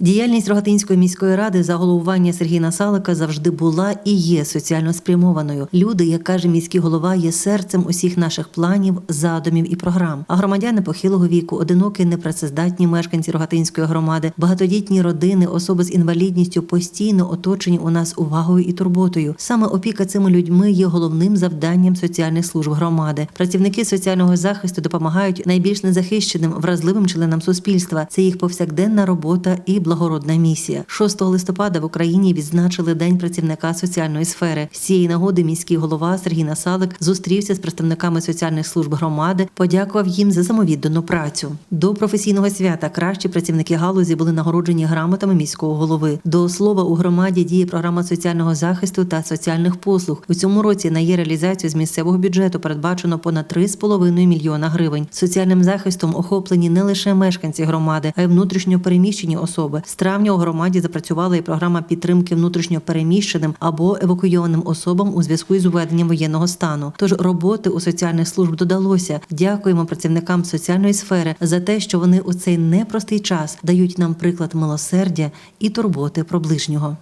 Діяльність Рогатинської міської ради за головування Сергія Насалика завжди була і є соціально спрямованою. Люди, як каже міський голова, є серцем усіх наших планів, задумів і програм. А громадяни похилого віку, одинокі, непрацездатні мешканці Рогатинської громади, багатодітні родини, особи з інвалідністю постійно оточені у нас увагою і турботою. Саме опіка цими людьми є головним завданням соціальних служб громади. Працівники соціального захисту допомагають найбільш незахищеним, вразливим членам суспільства. Це їх повсякденна робота і благородна місія. 6 листопада в Україні відзначили День працівника соціальної сфери. З цієї нагоди міський голова Сергій Насалик зустрівся з представниками соціальних служб громади, подякував їм за самовіддану працю. До професійного свята кращі працівники галузі були нагороджені грамотами міського голови. До слова у громаді діє програма соціального захисту та соціальних послуг. У цьому році на її реалізацію з місцевого бюджету передбачено понад 3,5 мільйона гривень. Соціальним захистом охоплені не лише мешканці громади, а й внутрішньо переміщені особи. З травня у громаді запрацювала і програма підтримки внутрішньо переміщеним або евакуйованим особам у зв'язку із введенням воєнного стану. Тож роботи у соціальних служб додалося. Дякуємо працівникам соціальної сфери за те, що вони у цей непростий час дають нам приклад милосердя і турботи про ближнього.